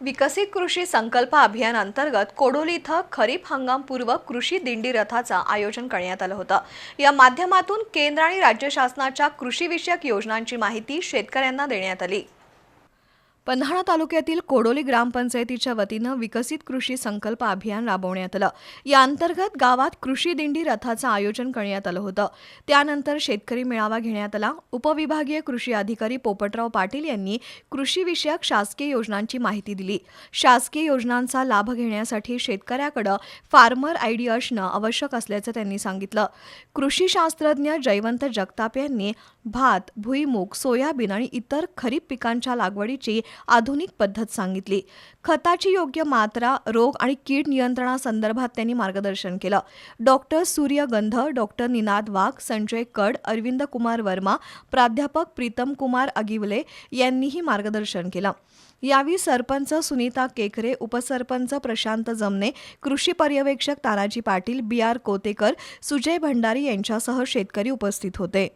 विकसित कृषी संकल्प अभियान अंतर्गत कोडोली इथं खरीप हंगामपूर्व कृषी दिंडी रथाचं आयोजन करण्यात आलं होतं. या माध्यमातून केंद्र आणि राज्य शासनाच्या कृषीविषयक योजनांची माहिती शेतकऱ्यांना देण्यात आली. पन्हाळा तालुक्यातील कोडोली ग्रामपंचायतीच्या वतीनं विकसित कृषी संकल्प अभियान राबवण्यात आलं. या अंतर्गत गावात कृषी दिंडी रथाचं आयोजन करण्यात आलं होतं. त्यानंतर शेतकरी मेळावा घेण्यात आला. उपविभागीय कृषी अधिकारी पोपटराव पाटील यांनी कृषीविषयक शासकीय योजनांची माहिती दिली. शासकीय योजनांचा लाभ घेण्यासाठी शेतकऱ्याकडं फार्मर आयडी असणं आवश्यक असल्याचं त्यांनी सांगितलं. कृषी शास्त्रज्ञ जयवंत जगताप यांनी भात भुईमूग सोयाबीन आणि इतर खरीप पिकांच्या लागवडीची आधुनिक पद्धत सांगितली. खताची योग्य मात्रा रोग आणि कीड नियंत्रणासंदर्भात त्यांनी मार्गदर्शन केलं. डॉक्टर सूर्यगंध डॉक्टर निनाद वाघ संजय कड अरविंद कुमार वर्मा प्राध्यापक प्रीतम कुमार अगिवले यांनीही मार्गदर्शन केलं. यावेळी सरपंच सुनीता केकरे उपसरपंच प्रशांत जमने कृषी पर्यवेक्षक तानाजी पाटील बी आर कोतेकर सुजय भंडारी यांच्यासह शेतकरी उपस्थित होते.